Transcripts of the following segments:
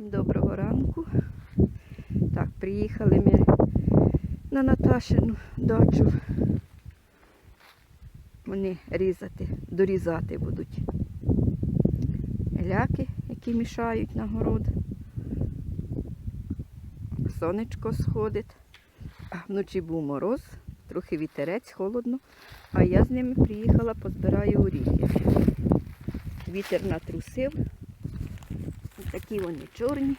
Всім доброго ранку. Так, приїхали ми на Наташину дачу. Вони різати, дорізати будуть ляки, які мішають на город. Сонечко сходить. Вночі був мороз, трохи вітерець, холодно. А я з ними приїхала, позбираю горіхи. Вітер натрусив. Такі вони чорні.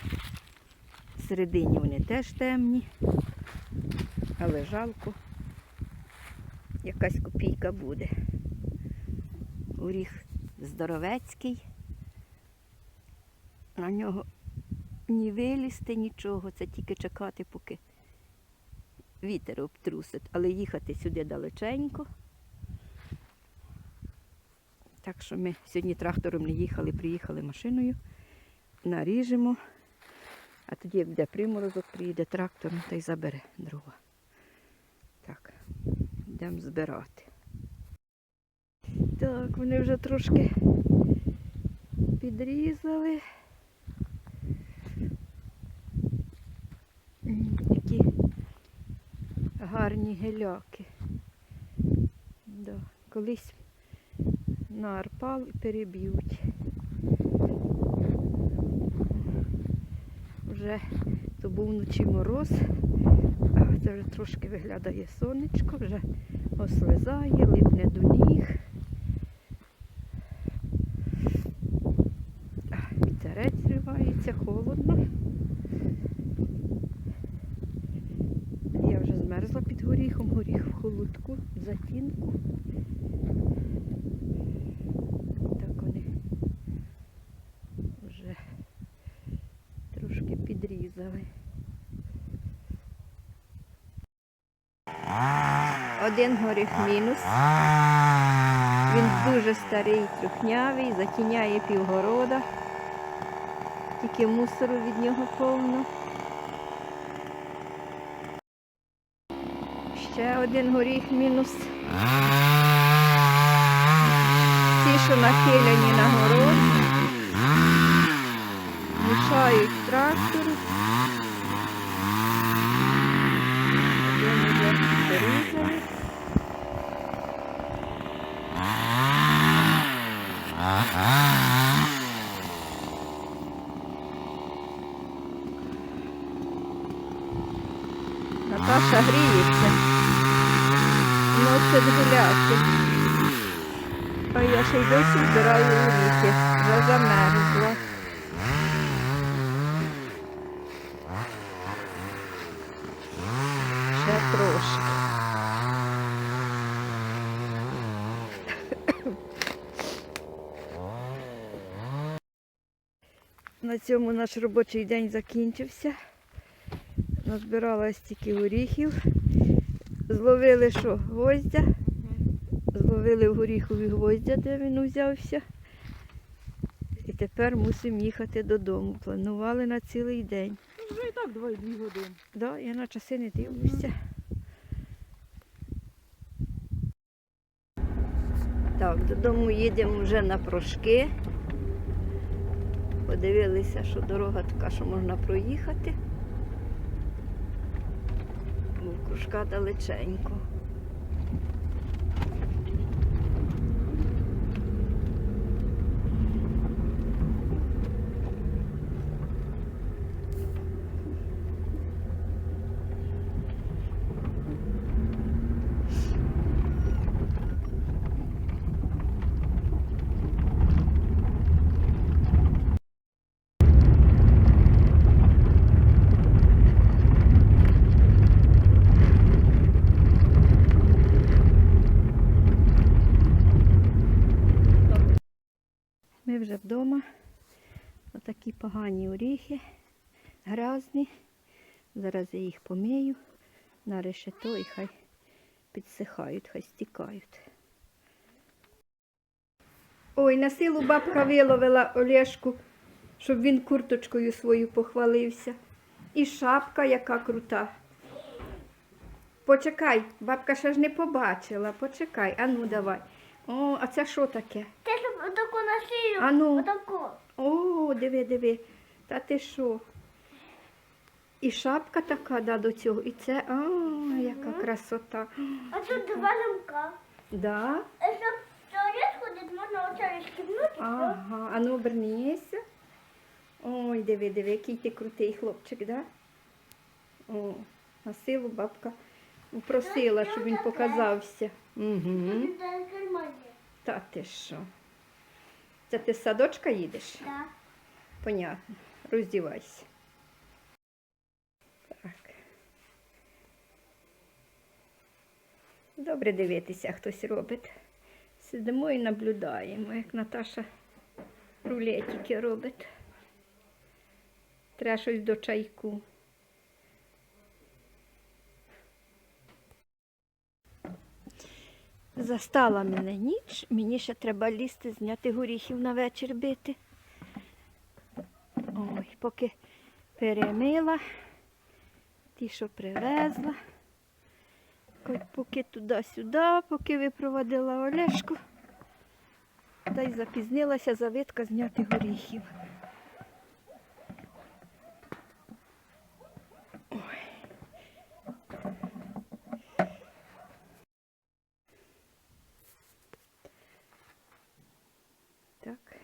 Всередині вони теж темні. Але жалко. Якась копійка буде. Горіх здоровецький. На нього ні вилізти, нічого. Це тільки чекати, поки вітер обтрусить. Але їхати сюди далеченько. Так що ми сьогодні трактором не їхали, приїхали машиною, наріжемо, а тоді, буде приморозок, приїде трактором та й забере дрова. Так, йдемо збирати. Так, вони вже трошки підрізали. М, Які гарні геляки. Да. Колись на арпал і переб'ють. Вже то був вночі мороз, а це вже трошки виглядає сонечко, вже ослизає, липне до ніг. Вітерець зривається, холодно. Я вже змерзла під горіхом, горіх в холодку, в затінку. Так вони вже трошки підрізали. Один горіх мінус. Він дуже старий, трухнявий, затіняє півгорода. Тільки мусору від нього повно. Ще один горіх мінус. Ті, що нахилені на город, мішають трактору. Наташа гріється. Носить гуляти. А я ще й досі збираю горіхи. Вже замерзла. Ще трошки. На цьому наш робочий день закінчився. Назбирала стільки горіхів. Зловили що? Гвоздя. Зловили в горіхові гвоздя, де він узявся. І тепер мусимо їхати додому. Планували на цілий день. Ну, Вже і так 2-2 години. Да, я на часи не дивлюся. Так, додому їдемо вже на прошки. Подивилися, що дорога така, що можна проїхати. Кружка далеченько. Ми вже вдома. Отакі погані оріхи, грязні. Зараз я їх помию на решето і хай підсихають, хай стікають. Ой, на силу бабка виловила Олешку, щоб він курточкою свою похвалився. І шапка яка крута. Почекай, бабка ще ж не побачила. Почекай, ану давай. О, а це що таке? Це отаку на шию. Ану. Отаку. О, диви, диви. Та ти що? І шапка така, да, до цього. І це, а, яка красота. А тут два замка. Да? А Щоб туалет ходити, можна оце розкібнути. Ага, а ну обернися. Ой, диви, диви, який ти крутий хлопчик, да? О, на силу бабка просила, щоб він показався. Угу. Та ти що? Це ти з садочка їдеш? Так. Понятно. Роздівайся. Так. Добре дивитися, хтось робить. Сидимо і наблюдаємо, як Наташа рулетики робить. Треба щось до чайку. Застала мене ніч, мені ще треба лізти, зняти горіхів на вечір бити. Ой, поки перемила, ті, що привезла. Поки туди-сюди, поки випроводила Олешку. Та й запізнилася завитка зняти горіхів. Так.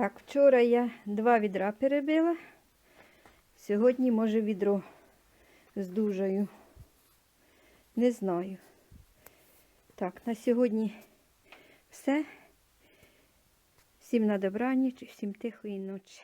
Так, вчора я два відра перебила. Сьогодні, може, відро з дужою. Не знаю. Так, на сьогодні все. Всім на добраніч, всім тихої ночі.